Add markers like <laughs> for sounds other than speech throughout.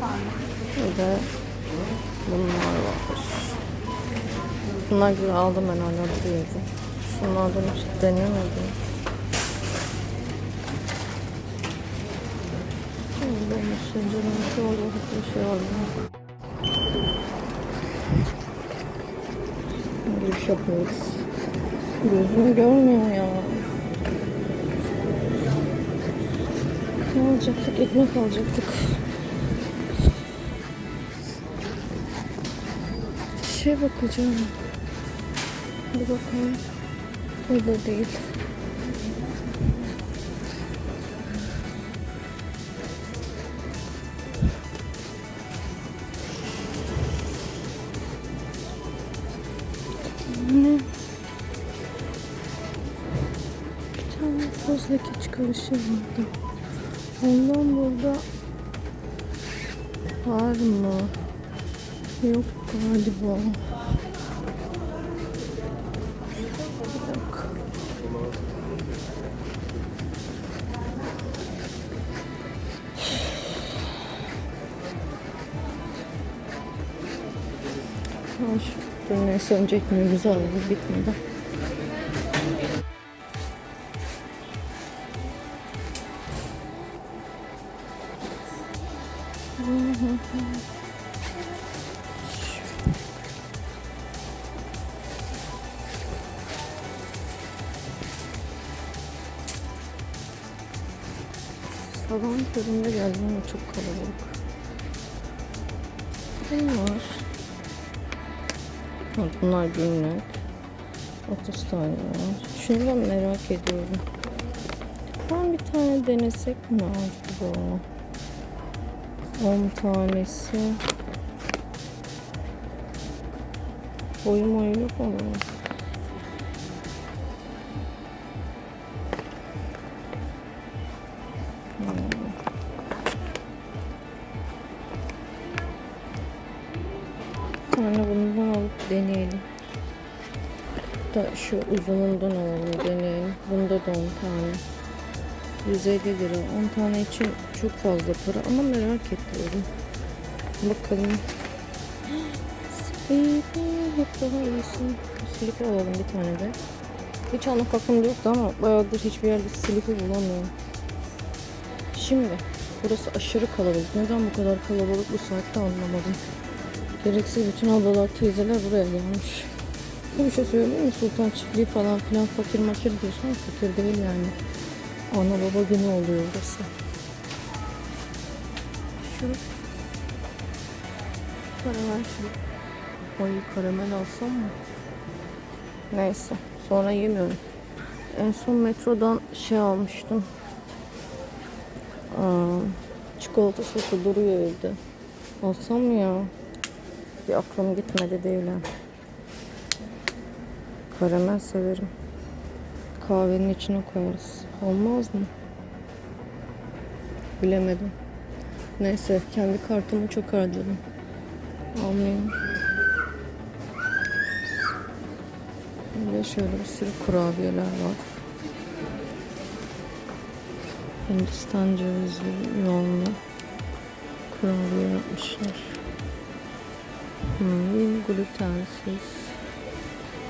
Bir de bunlar var. Bunlar gibi aldım ben hala duruyordu. Şunlardan hiç denemedim. Ben şimdi nasıl oluyor bir şey olmuyor. Giriş yapıyoruz. Gözüm görmüyor ya. Ne alacaktık? Ekmek alacaktık. Şey bakacağım. Hadi bakalım. Burada değil. Ne? Bir tane fazla geç karışırdı. Ondan burada var mı? Yok galiba. Ay şu dur neyse önce ekmeğimizi alalım bitmeden. Sabahın köründe geldim ama çok kalabalık. Bunlar. Ha, bunlar günlük. 30 tane var. Şunu ben merak ediyorum. Ben bir tane denesek mi acaba? 10 tanesi. Boyum boyu yok ama. Şu uzunundan alalım deneyelim. Bunda da 10 tane. 150 lira. 10 tane için çok fazla para ama merak ediyorum. Bakalım. Hep daha iyisi. Sleepy alalım bir tane de. Hiç almak aklımda yoktu ama bayağıdır hiçbir yerde Sleepy bulamıyorum. Şimdi burası aşırı kalabalık. Neden bu kadar kalabalık bu saatte anlamadım. Gereksiz bütün ablalar, teyzeler buraya gelmiş. Bir şey söyleyeyim mi? Sultan çiftliği falan filan fakir makir diyorsun fakir değil yani. Ana baba günü oluyor burası. Şu karamel şu. Ay karamel alsam mı? Neyse. Sonra yemiyorum. En son metrodan şey almıştım. Aa, çikolata sosu duruyor evde. Alsam mı ya? Bir aklım gitmedi değil ha. Karamel severim. Kahvenin içine koyarız. Olmaz mı? Bilemedim. Neyse kendi kartımı çok harcadım. Almayayım. Böyle şöyle bir sürü kurabiyeler var. Hindistan cevizli yoğunlu kurabiye yapmışlar. Hmm, glutensiz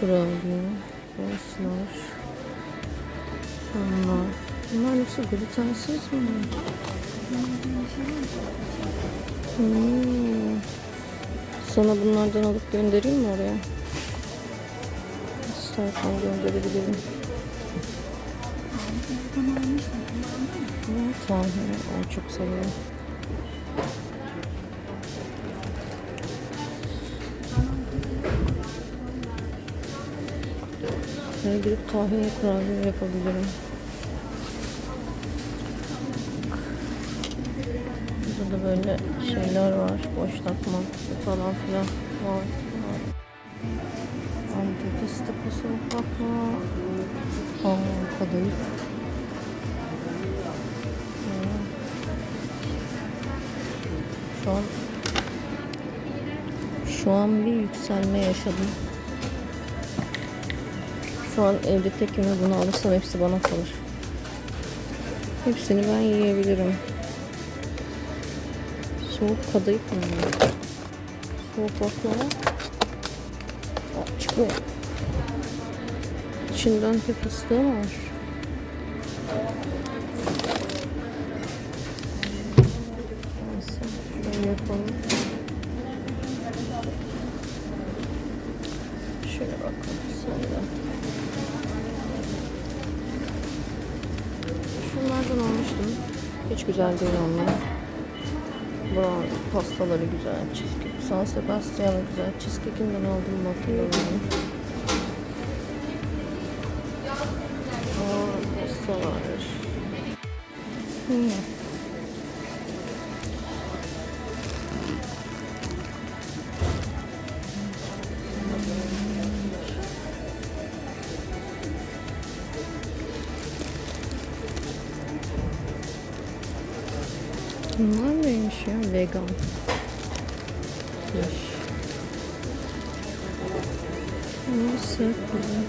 kurabiye, soslar. Bunlar. Bunlar nasıl glutensiz mi? Hmm. Sana bunlardan alıp göndereyim mi oraya? İstersen gönderebilirim. Tahmin. O çok seviyorum. Şuraya girip tahinli kurabiye yapabilirim. Burada da böyle şeyler var. Mantısı falan filan var. Antep fıstıklı soğuk bakma. Aa, kadayıf. Şu an şu an bir yükselme yaşadım. Şu an evde tek yemeği bunu alırsam hepsi bana kalır. Hepsini ben yiyebilirim. Soğuk kadayıf mı? Soğuk baklava. Çıkmıyor. İçinden de fıstığı var. Güzel değil onlar. Brown pastaları güzel. Cheesecake. San Sebastian'ı güzel. Cheesecake'inden aldım mı hatırlamıyorum. Aa, pasta var. Hmm. Bunlar neymiş ya? Vegan. Yaş. Nasıl güzel.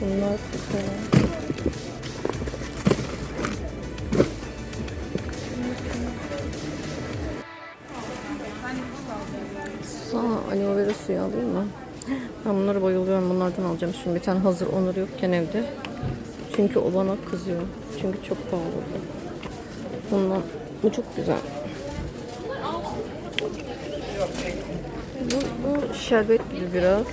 Bunlar güzel. Sana aloe vera suyu alayım mı? Ben bunlara bayılıyorum. Bunlardan alacağım. Şimdi bir tane hazır onur yokken evde. Çünkü o bana kızıyor. Çünkü çok pahalı. Bundan bu çok güzel. Bu, bu şerbet gibi biraz.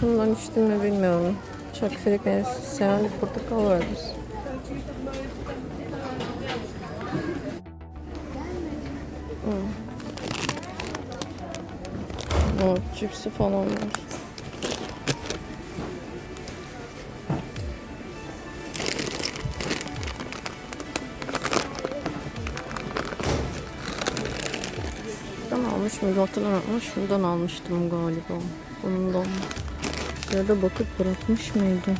Şundan içtim mi bilmiyorum. Çakfelik meyvesi seven bir portakal vardır. O cipsi falan var. Şuradan almış mıydım hatırlamıyorum şuradan almıştım galiba. Bundan. Ya da bakıp bırakmış mıydım?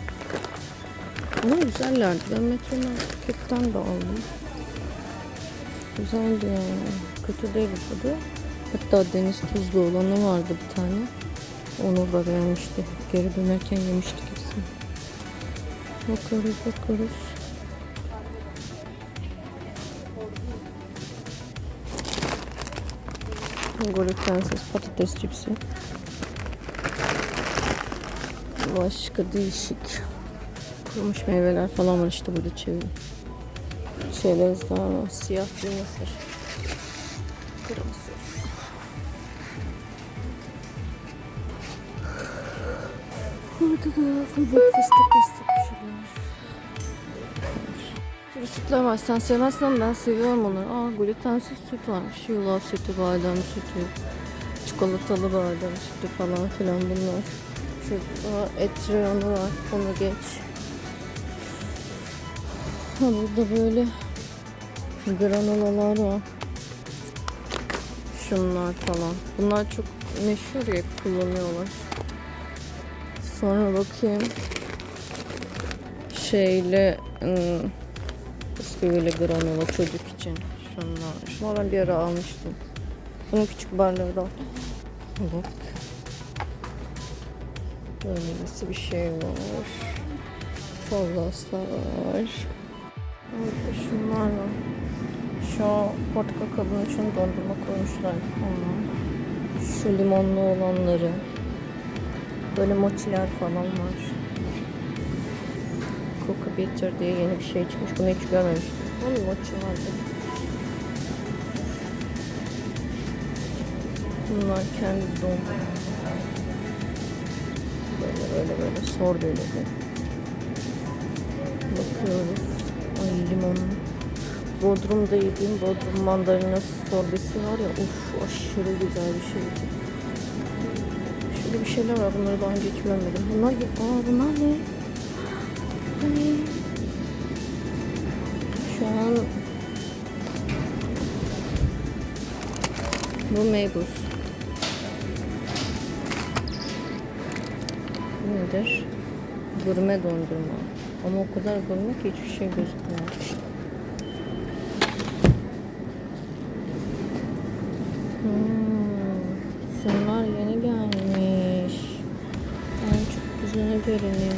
Ama güzellerdi. Ben Metro Market'ten de aldım. Güzeldi yani. Kötü değil tadı. Hatta deniz tuzlu olanı vardı bir tane. Onu da beğenmişti. Geri dönerken yemiştik hepsini. Bakarız bakarız. Glutensiz patates cipsi. Başka değişik. Kurumuş meyveler falan var işte burada çevir. Şeyler daha. Siyah bir mısır. Burada da fıstık fıstık. Şöyle sütler var. Sen sevmezsen ama ben seviyorum onları. Aa glutensiz süt varmış. Yulaf sütü, badem sütü, çikolatalı badem sütü falan filan bunlar. Şurada et reyonu var. Onu geç. Ha burada böyle granolalar var. Şunlar falan. Bunlar çok meşhur ya kullanıyorlar. Sonra bakayım. Şeyle ım, bisküviyle granola çocuk için. Şunlar. Şunlar ben bir ara almıştım. Bunun küçük barları da. Bak. Böylesi bir şey var. Fallaslar var. Burada şunlar var. Şu portakal kabuğunun için dondurma koymuşlar. Onlar. Şu limonlu olanları. Böyle mochiler falan var. Coca Bitter diye yeni bir şey çıkmış. Bunu hiç görmemiştim. Ama mochi vardı. Bunlar kendi dondurma. Böyle böyle böyle sor böyle de. Bakıyoruz. Ay limon. Bodrum'da yediğim Bodrum mandalina sorbesi var ya uf aşırı güzel bir şeydi. Şöyle bir şeyler var bunları daha önce hiç görmedim. Bunlar aa bunlar ne? Ne? Şu an bu meybuz. Bu nedir? Gurme dondurma. Ama o kadar gurme ki hiçbir şey gözükmüyor. Hmm, görünüyor.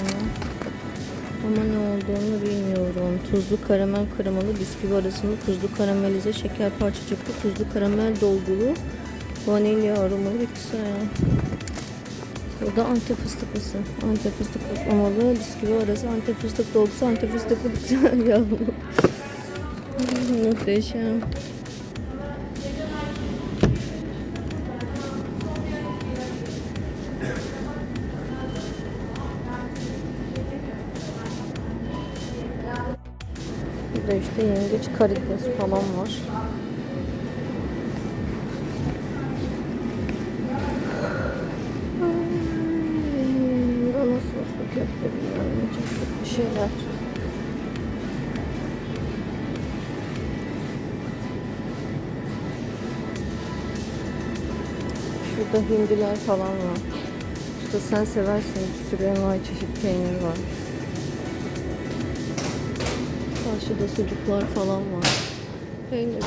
Ama ne olduğunu bilmiyorum. Tuzlu karamel kremalı bisküvi arasında tuzlu karamelize şeker parçacıklı tuzlu karamel dolgulu vanilya aromalı ve güzel. Burada antep fıstıklısı. Antep fıstık kaplamalı bisküvi arası antep fıstık dolgusu antep fıstıklı güzel <laughs> yavru. Muhteşem. Burada işte yengeç karides falan var. Ana soslu köfte bilmem bir şeyler. Şurada hindiler falan var. İşte sen seversin. Bir sürü envai çeşit peynir var. Karşıda sucuklar falan var. Peynir.